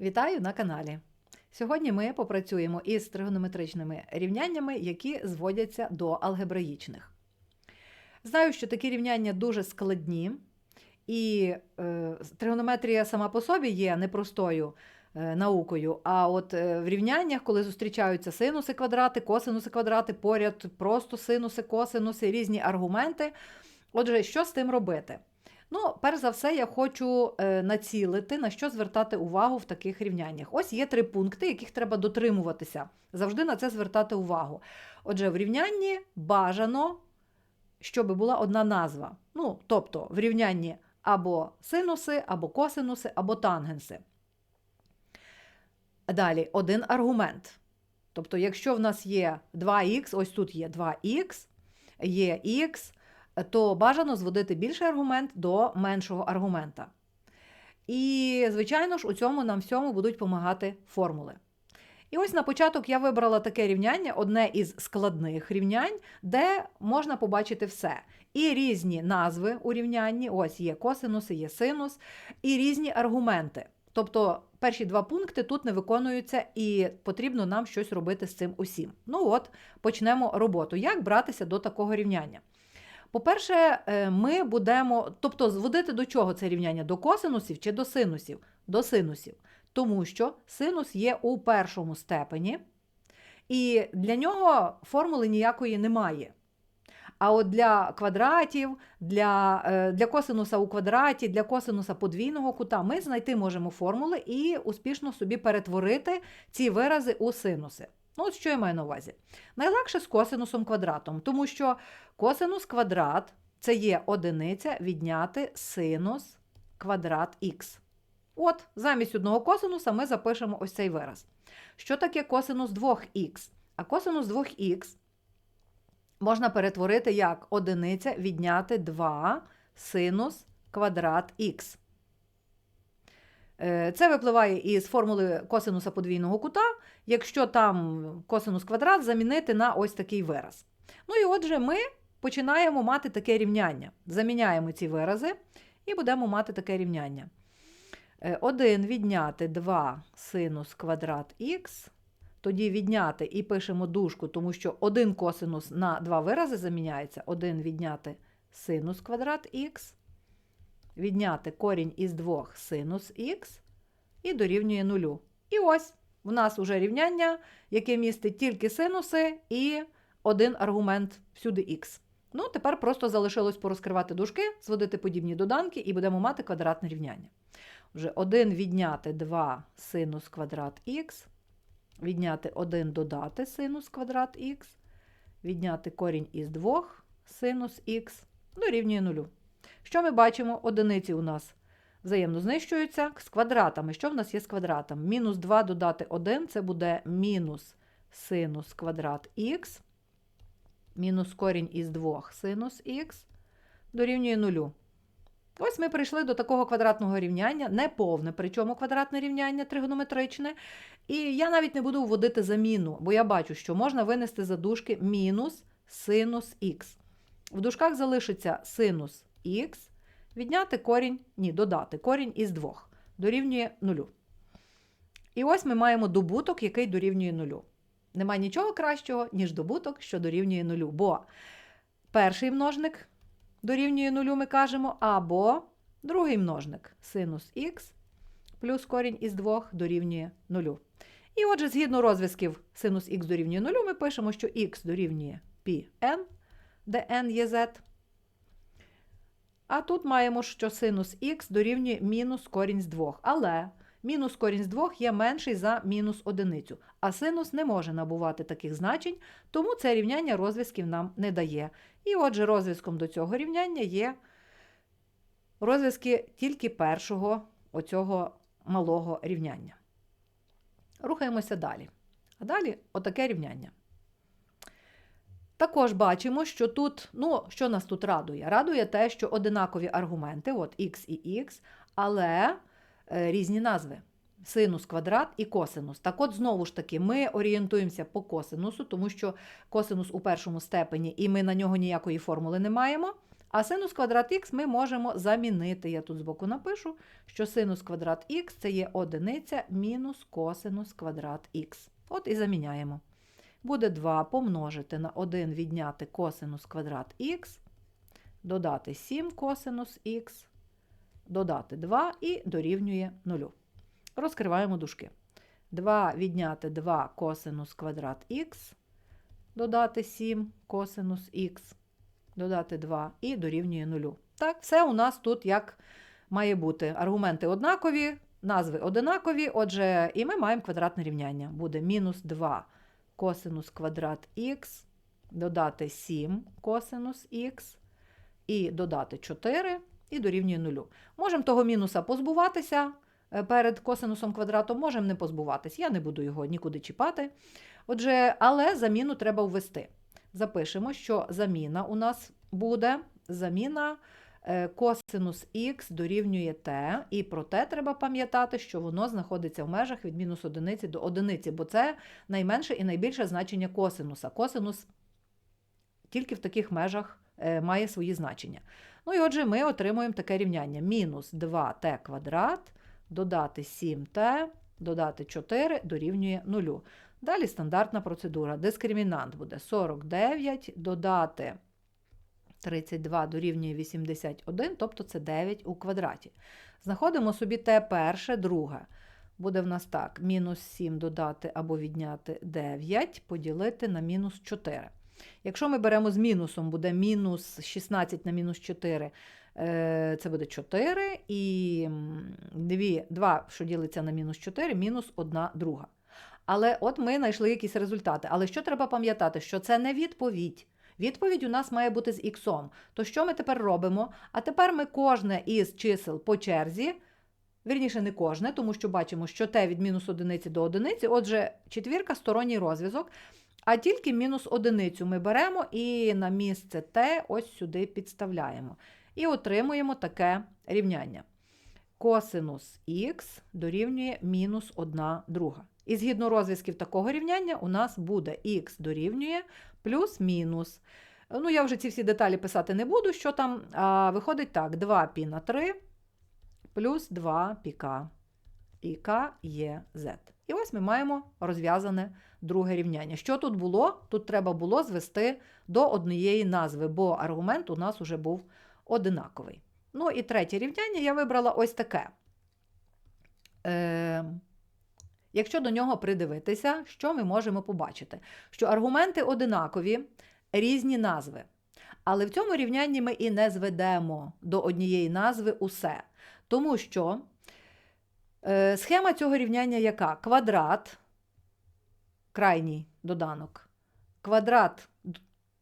Вітаю на каналі. Сьогодні ми попрацюємо із тригонометричними рівняннями, які зводяться до алгебраїчних. Знаю, що такі рівняння дуже складні, і е, тригонометрія сама по собі є непростою е, наукою. А от е, в рівняннях, коли зустрічаються синуси квадрати, косинуси квадрати, поряд просто синуси, косинуси, різні аргументи. Отже, що з тим робити? Ну, перш за все, я хочу е, націлити, на що звертати увагу в таких рівняннях. Ось є три пункти, яких треба дотримуватися. Завжди на це звертати увагу. Отже, в рівнянні бажано, щоб була одна назва. Ну, тобто, в рівнянні або синуси, або косинуси, або тангенси. Далі один аргумент. Тобто, якщо в нас є 2х, ось тут є 2х, є х, то бажано зводити більший аргумент до меншого аргумента. І, звичайно ж, у цьому нам всьому будуть допомагати формули. І ось на початок я вибрала таке рівняння, одне із складних рівнянь, де можна побачити все. І різні назви у рівнянні, ось є косинуси, є синус, і різні аргументи. Тобто перші два пункти тут не виконуються, і потрібно нам щось робити з цим усім. Ну от, почнемо роботу. Як братися до такого рівняння? По-перше, е, ми будемо, тобто зводити до чого це рівняння? До косинусів чи до синусів? До синусів. Тому що синус є у першому степені, і для нього формули ніякої немає. А от для квадратів, для е, для косинуса у квадраті, для косинуса подвійного кута ми знайти можемо формули і успішно собі перетворити ці вирази у синуси. Ну, от що я маю на увазі? Найлегше з косинусом квадратом, тому що косинус квадрат це є одиниця відняти синус квадрат х. От, замість одного косинуса ми запишемо ось цей вираз. Що таке косинус 2х? А косинус 2х можна перетворити як одиниця відняти 2 синус квадрат х. Е, Це випливає із формули косинуса подвійного кута, якщо там косинус квадрат замінити на ось такий вираз. Ну і отже, ми починаємо мати таке рівняння. Заміняємо ці вирази і будемо мати таке рівняння. 1 відняти 2 синус квадрат х, тоді відняти і пишемо дужку, тому що один косинус на два вирази заміняється. 1 відняти синус квадрат х, відняти корінь із 2 синус х і дорівнює нулю. І ось у нас уже рівняння, яке містить тільки синуси і один аргумент всюди х. Ну, тепер просто залишилось порозкривати дужки, зводити подібні доданки, і будемо мати квадратне рівняння. Вже 1 відняти 2 синус квадрат х, відняти 1 додати синус квадрат х, відняти корінь із 2 синус х дорівнює нулю. Що ми бачимо? Одиниці у нас взаємно знищуються з квадратами. Що в нас є з квадратом? Мінус 2 додати 1 це буде мінус синус квадрат х, мінус корінь із 2 синус х дорівнює нулю. Ось ми прийшли до такого квадратного рівняння, неповне, причому квадратне рівняння тригонометричне. І я навіть не буду вводити заміну, бо я бачу, що можна винести за дужки мінус синус х. В дужках залишиться синус х, відняти корінь, ні, додати корінь із 2, дорівнює нулю. І ось ми маємо добуток, який дорівнює нулю. Нема нічого кращого, ніж добуток, що дорівнює нулю. Бо перший множник дорівнює нулю, ми кажемо, або другий множник синус х плюс корінь із 2 дорівнює нулю. І отже, згідно розв'язків синус х дорівнює нулю, ми пишемо, що х дорівнює πn, де n є z. А тут маємо, що синус х дорівнює мінус корінь з 2. Але мінус корінь з 2 є менший за мінус одиницю. А синус не може набувати таких значень, тому це рівняння розв'язків нам не дає. І отже, розв'язком до цього рівняння є розв'язки тільки першого оцього малого рівняння. Рухаємося далі. А далі отаке рівняння. Також бачимо, що тут, ну, що нас тут радує? Радує те, що одинакові аргументи, от x і x, але е, різні назви. Синус квадрат і косинус. Так от, знову ж таки, ми орієнтуємося по косинусу, тому що косинус у першому степені, і ми на нього ніякої формули не маємо. А синус квадрат х ми можемо замінити. Я тут збоку напишу, що синус квадрат х це є одиниця мінус косинус квадрат х. От і заміняємо. Буде 2 помножити на 1 відняти косинус квадрат х, додати 7 косинус х, додати 2 і дорівнює 0. Розкриваємо дужки. 2 відняти 2 косинус квадрат х, додати 7 косинус х, додати 2 і дорівнює 0. Так, все у нас тут як має бути. Аргументи однакові, назви одинакові, отже, і ми маємо квадратне рівняння. Буде мінус 2 косинус квадрат х, додати 7 косинус х, і додати 4 і дорівнює 0. Можемо того мінуса позбуватися е, перед косинусом квадрату, можемо не позбуватись. Я не буду його нікуди чіпати. Отже, але заміну треба ввести. Запишемо, що заміна у нас буде заміна косинус х дорівнює t, і про те треба пам'ятати, що воно знаходиться в межах від мінус одиниці до одиниці, бо це найменше і найбільше значення косинуса. Косинус тільки в таких межах е, має свої значення. Ну і отже, ми отримуємо таке рівняння: мінус 2t квадрат, додати 7t, додати 4 дорівнює 0. Далі стандартна процедура. Дискримінант буде 49, додати 32 дорівнює 81, тобто це 9 у квадраті. Знаходимо собі те перше, друге. Буде в нас так: мінус 7 додати або відняти 9, поділити на мінус 4. Якщо ми беремо з мінусом, буде мінус 16 на мінус 4, е, це буде 4, і 2, 2, що ділиться на мінус 4, мінус 1 друга. Але от ми знайшли якісь результати. Але що треба пам'ятати? Що це не відповідь. Відповідь у нас має бути з іксом. То що ми тепер робимо? А тепер ми кожне із чисел по черзі, вірніше, не кожне, тому що бачимо, що те від мінус одиниці до одиниці, отже, четвірка сторонній розв'язок. А тільки мінус одиницю ми беремо і на місце t ось сюди підставляємо. І отримуємо таке рівняння. Косинус х дорівнює мінус 1 друга. І згідно розв'язків такого рівняння, у нас буде х дорівнює плюс-мінус. Ну, я вже ці всі деталі писати не буду, що там. А Виходить так: 2 пі на 3 плюс 2 піка. І К є Z. І ось ми маємо розв'язане друге рівняння. Що тут було? Тут треба було звести до однієї назви, бо аргумент у нас вже був одинаковий. Ну і третє рівняння я вибрала ось таке. Е, Якщо до нього придивитися, що ми можемо побачити? Що аргументи одинакові, різні назви. Але в цьому рівнянні ми і не зведемо до однієї назви усе. Тому що е, схема цього рівняння яка? Квадрат, крайній доданок, квадрат,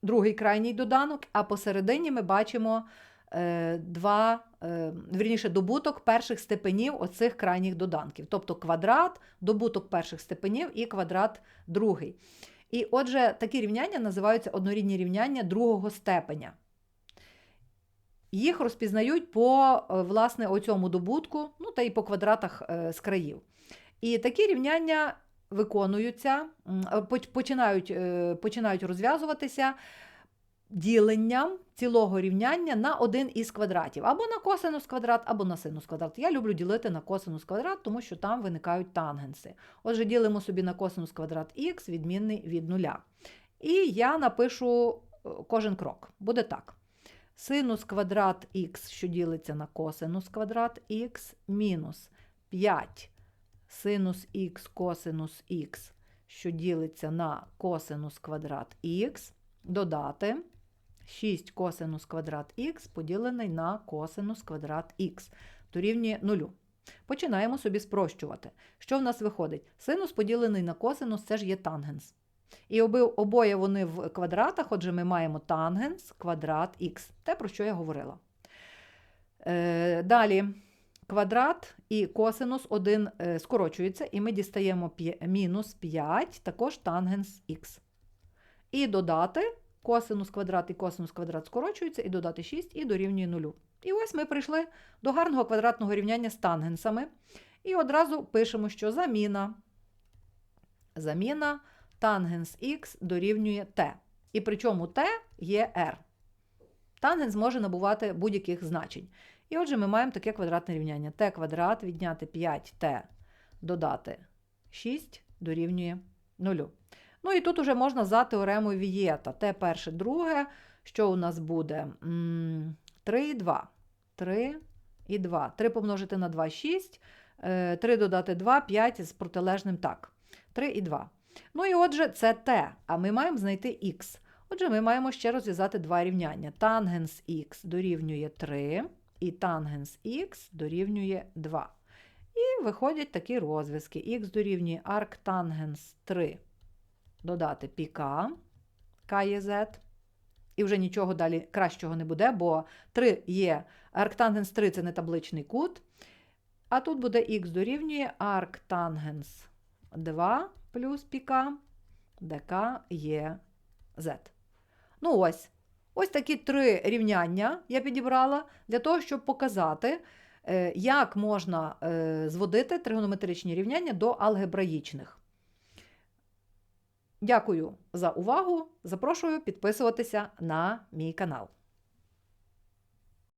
другий крайній доданок, а посередині ми бачимо е, два, е, вірніше, добуток перших степенів оцих крайніх доданків. Тобто квадрат, добуток перших степенів і квадрат другий. І отже, такі рівняння називаються однорідні рівняння другого степеня. Їх розпізнають по е, власне, оцьому добутку, ну та й по квадратах е, з країв. І такі рівняння виконуються, починають, починають розв'язуватися діленням цілого рівняння на один із квадратів. Або на косинус квадрат, або на синус квадрат. Я люблю ділити на косинус квадрат, тому що там виникають тангенси. Отже, ділимо собі на косинус квадрат х, відмінний від нуля. І я напишу кожен крок. Буде так. Синус квадрат х, що ділиться на косинус квадрат х, мінус 5 синус х косинус х, що ділиться на косинус квадрат х, додати 6 косинус квадрат х поділений на косинус квадрат х, дорівнює 0. Починаємо собі спрощувати. Що в нас виходить? Синус поділений на косинус це ж є тангенс. І обоє вони в квадратах, отже, ми маємо тангенс квадрат х, те, про що я говорила. Е, Далі квадрат і косинус 1 е, скорочуються, і ми дістаємо мінус 5, також тангенс х. І додати косинус квадрат і косинус квадрат скорочуються, і додати 6 і дорівнює 0. І ось ми прийшли до гарного квадратного рівняння з тангенсами. І одразу пишемо, що заміна. Заміна тангенс х дорівнює t. І причому t є r. Тангенс може набувати будь-яких значень. І отже, ми маємо таке квадратне рівняння. t квадрат відняти 5t додати 6 дорівнює 0. Ну і тут уже можна за теоремою Вієта. Т перше, друге. Що у нас буде? 3 і 2. 3 і 2. 3 помножити на 2 6. 3 додати 2, 5 з протилежним так. 3 і 2. Ну і отже, це t, а ми маємо знайти х. Отже, ми маємо ще розв'язати два рівняння. Тангенс х дорівнює 3, і тангенс х дорівнює 2. І виходять такі розв'язки. х дорівнює арктангенс 3 додати піка, z. І вже нічого далі кращого не буде, бо 3 є арктангенс 3 це не табличний кут. А тут буде х дорівнює арктангенс 2 плюс піка, дк є z. Ну ось. Ось такі три рівняння я підібрала для того, щоб показати, е, як можна е, зводити тригонометричні рівняння до алгебраїчних. Дякую за увагу. Запрошую підписуватися на мій канал.